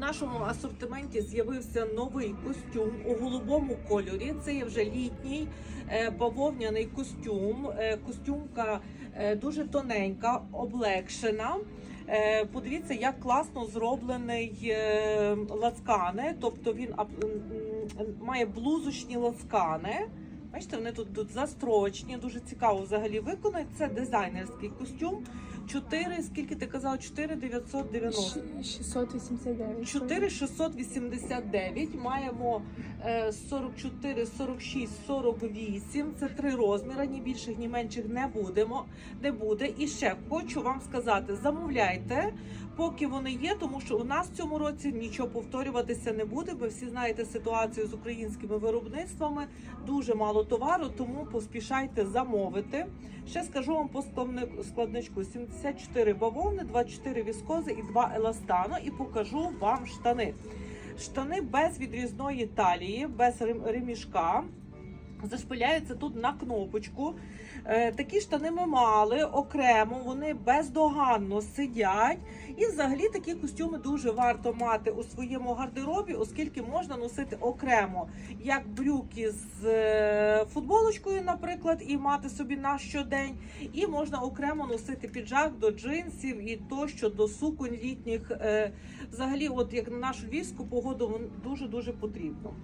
нашому асортименті з'явився новий костюм у голубому кольорі. Це є вже літній е, бавовняний костюм. Е, Костюмка е, дуже тоненька, облегшена. Подивіться, як класно зроблений лацкани. Тобто він має блузочні лацкани. Бачите, вони тут, тут застрочні, дуже цікаво взагалі виконані. Це дизайнерський костюм. 4, скільки ти казав? казала? 4990. 689. 4689. Маємо е, 44, 46, 48. Це три розміри, ні більших, ні менших не будемо. Не буде. І ще хочу вам сказати: замовляйте, поки вони є, тому що у нас в цьому році нічого повторюватися не буде. Ви всі знаєте ситуацію з українськими виробництвами. Дуже мало товару, тому поспішайте замовити. Ще скажу вам по складничку. 70 54 бавовни, 24 віскози і 2 еластану. І покажу вам штани. Штани без відрізної талії, без ремішка. Зашпиляються тут на кнопочку. Е, такі штани ми мали окремо, вони бездоганно сидять. І взагалі такі костюми дуже варто мати у своєму гардеробі, оскільки можна носити окремо, як брюки з е, футболочкою, наприклад, і мати собі на щодень. І можна окремо носити піджак до джинсів і тощо до суконь літніх. Е, Взагалі, от як на нашу львівську погоду, дуже дуже потрібно.